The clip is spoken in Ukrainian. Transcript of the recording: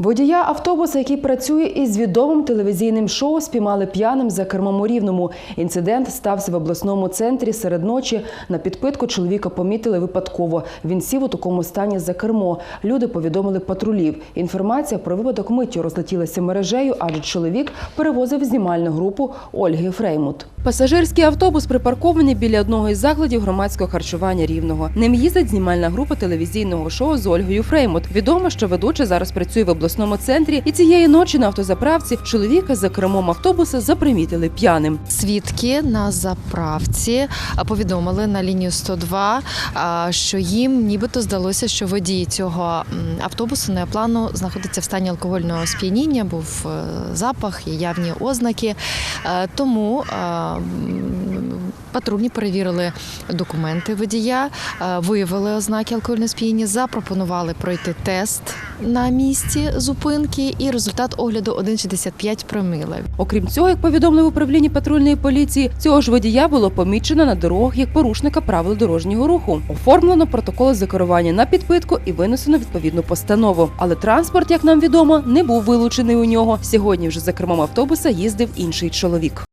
Водія автобуса, який працює із відомим телевізійним шоу, спіймали п'яним за кермом у Рівному. Інцидент стався в обласному центрі серед ночі. На підпитку чоловіка помітили випадково. Він сів у такому стані за кермо. Люди повідомили патрулів. Інформація про випадок миттю розлетілася мережею, адже чоловік перевозив знімальну групу Ольги Фреймут. Пасажирський автобус припаркований біля одного із закладів громадського харчування Рівного. Ним їздить знімальна група телевізійного шоу з Ольгою Фреймут. Відомо, що ведуча зараз працює в обласному центрі, і цієї ночі на автозаправці чоловіка за кермом автобуса запримітили п'яним. Свідки на заправці повідомили на лінію 102, а, що їм нібито здалося, що водій цього автобусу неоплану знаходиться в стані алкогольного сп'яніння, був е, запах, є явні ознаки. Е, Тому е, патрульні перевірили документи водія, е, виявили ознаки алкогольного сп'яніння, запропонували пройти тест на місці зупинки, і результат огляду 1,65 промили. Окрім цього, як повідомили в управлінні патрульної поліції, цього ж водія було помічено на дорогах як порушника правил дорожнього руху. Оформлено протоколи за керування на підпитку і винесено відповідну постанову. Але транспорт, як нам відомо, не був вилучений у нього. Сьогодні вже за кермом автобуса їздив інший чоловік.